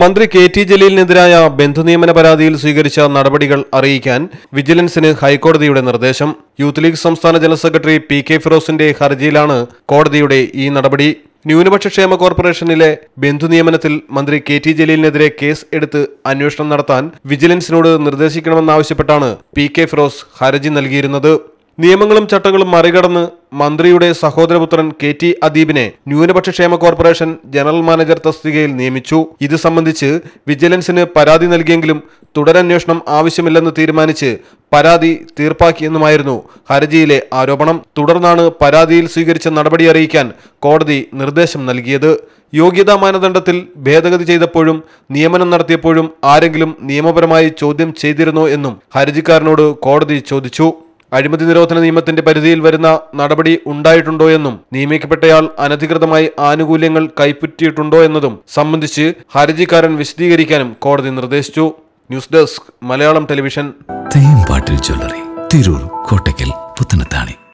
മന്ത്രി K T ജലീലിനെതിരായ ബന്ധുനിയമന പരാതിയിൽ സ്വീകരിച്ച നടപടികൾ അറിയിക്കാൻ വിജിലൻസിന് ഹൈക്കോടതിയുടെ നിർദ്ദേശം. യൂത്ത് ലീഗ് സംസ്ഥാന ജനറൽ സെക്രട്ടറി പി കെ ഫിറോസിന്റെ ഹർജിയിലാണ് കോടതിയുടെ ഈ നടപടി. ന്യൂനപക്ഷ ക്ഷേമ കോർപ്പറേഷനിലെ ബന്ധുനിയമനത്തിൽ മന്ത്രി കെ ടി ജലീലിനെതിരെ കേസ് എടുത്ത് അന്വേഷണം നടത്താൻ വിജിലൻസിനോട് നിർദ്ദേശിക്കണമെന്നാവശ്യപ്പെട്ടാണ് പി കെ ഫിറോസ് ഹർജി നൽകിയിരുന്നത്. നിയമങ്ങളും ചട്ടങ്ങളും മറികടന്ന് മന്ത്രിയുടെ സഹോദരപുത്രൻ കെ ടി അദീബിനെ ന്യൂനപക്ഷ ക്ഷേമ കോർപ്പറേഷൻ ജനറൽ മാനേജർ തസ്തികയിൽ നിയമിച്ചു. ഇത് സംബന്ധിച്ച് വിജിലൻസിന് പരാതി നൽകിയെങ്കിലും തുടരന്വേഷണം ആവശ്യമില്ലെന്ന് തീരുമാനിച്ച് പരാതി തീർപ്പാക്കിയെന്നുമായിരുന്നു ഹർജിയിലെ ആരോപണം. തുടർന്നാണ് പരാതിയിൽ സ്വീകരിച്ച നടപടി അറിയിക്കാൻ കോടതി നിർദ്ദേശം നൽകിയത്. യോഗ്യതാ മാനദണ്ഡത്തിൽ ഭേദഗതി ചെയ്തപ്പോഴും നിയമനം നടത്തിയപ്പോഴും ആരെങ്കിലും നിയമപരമായി ചോദ്യം ചെയ്തിരുന്നോ എന്നും ഹർജിക്കാരനോട് കോടതി ചോദിച്ചു. അഴിമതി നിരോധന നിയമത്തിന്റെ പരിധിയിൽ വരുന്ന നടപടി ഉണ്ടായിട്ടുണ്ടോ എന്നും നിയമിക്കപ്പെട്ടയാൾ അനധികൃതമായി ആനുകൂല്യങ്ങൾ കൈപ്പറ്റിയിട്ടുണ്ടോ എന്നതും സംബന്ധിച്ച് ഹർജിക്കാരൻ വിശദീകരിക്കാനും കോടതി നിർദ്ദേശിച്ചു. News desk Malayalam television. തേമ്പാട്ടിൽ jewellery Tirur Kottakkal Puthanathani.